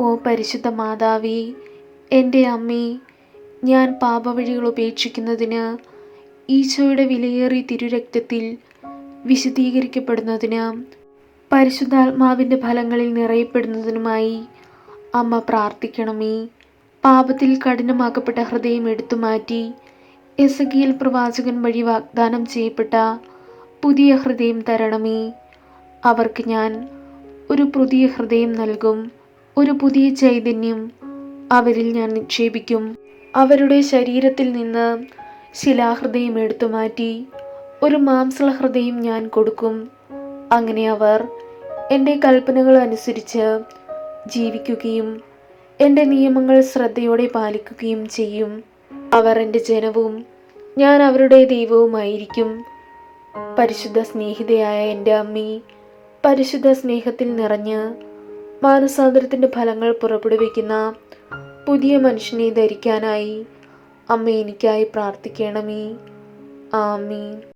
ഓ പരിശുദ്ധ മാതാവി എന്റെ അമ്മേ ഞാൻ പാപവഴികൾ ഉപേക്ഷിക്കുന്നതിന് ഈശോയുടെ വിലയേറിയ തിരുരക്തത്തിൽ വിശദീകരിക്കപ്പെടുന്നതിന് പരിശുദ്ധാത്മാവിന്റെ ഫലങ്ങളിൽ നിറയപ്പെടുന്നതിനുമായി അമ്മ പ്രാർത്ഥിക്കണമേ. പാപത്തിൽ കഠിനമാക്കപ്പെട്ട ഹൃദയം എടുത്തു മാറ്റി എസകിയൽ പ്രവാചകൻ വഴി വാഗ്ദാനം ചെയ്യപ്പെട്ട പുതിയ ഹൃദയം തരണമേ. അവർക്ക് ഞാൻ ഒരു പുതിയ ഹൃദയം നൽകും. ഒരു പുതിയ ചൈതന്യം അവരിൽ ഞാൻ നിക്ഷേപിക്കും. അവരുടെ ശരീരത്തിൽ നിന്ന് ശിലാഹൃദയം എടുത്തു മാറ്റി ഒരു മാംസള ഹൃദയം ഞാൻ കൊടുക്കും. അങ്ങനെ അവർ എന്റെ കൽപ്പനകൾ അനുസരിച്ച് ജീവിക്കുകയും എന്റെ നിയമങ്ങൾ ശ്രദ്ധയോടെ പാലിക്കുകയും ചെയ്യും. അവർ എന്റെ ജനവും ഞാൻ അവരുടെ ദൈവവുമായിരിക്കും. പരിശുദ്ധ സ്നേഹിതയായ എന്റെ അമ്മി പരിശുദ്ധ സ്നേഹത്തിൽ നിറഞ്ഞ് മാനസാന്തരത്തിന്റെ ഫലങ്ങൾ പുറപ്പെടുവിക്കുന്ന പുതിയ മനുഷ്യനെ ധരിക്കാനായി അമ്മ എനിക്കായി പ്രാർത്ഥിക്കണമേ. ആമീൻ.